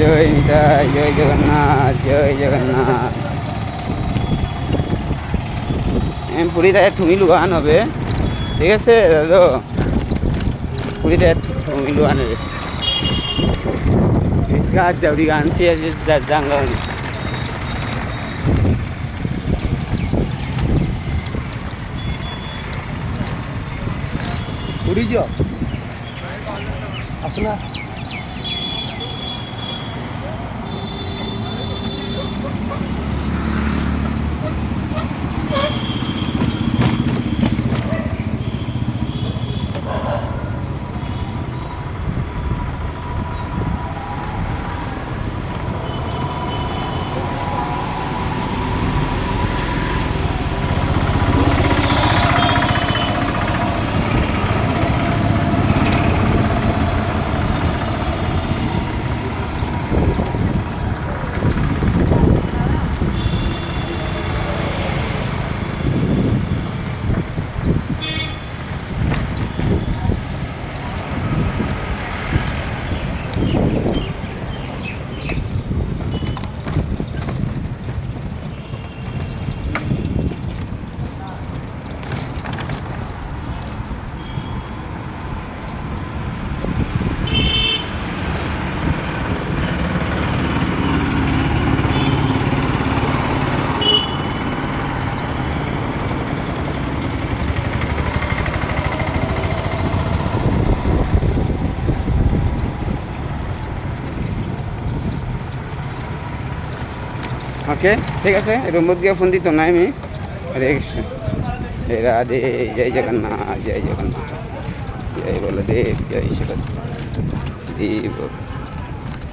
জয় নিতাই জয় জগন্নাথ জয় Jagannath M পুরীতে তুমি লুগান হবে ঠিক আছে দাদু পুরীতে তুমি লুগান হবে इसका जबरी गान से जाऊंगा পুরী যাও আসো ওকে, ঠিক আছে রুমত গিয়ে ফোন দিত নাই আমি। হরে জয় রাধে, জয় জগন্নাথ জয় জগন্নাথ। জয় বলদেব, জয় জগন্নাথ দেব।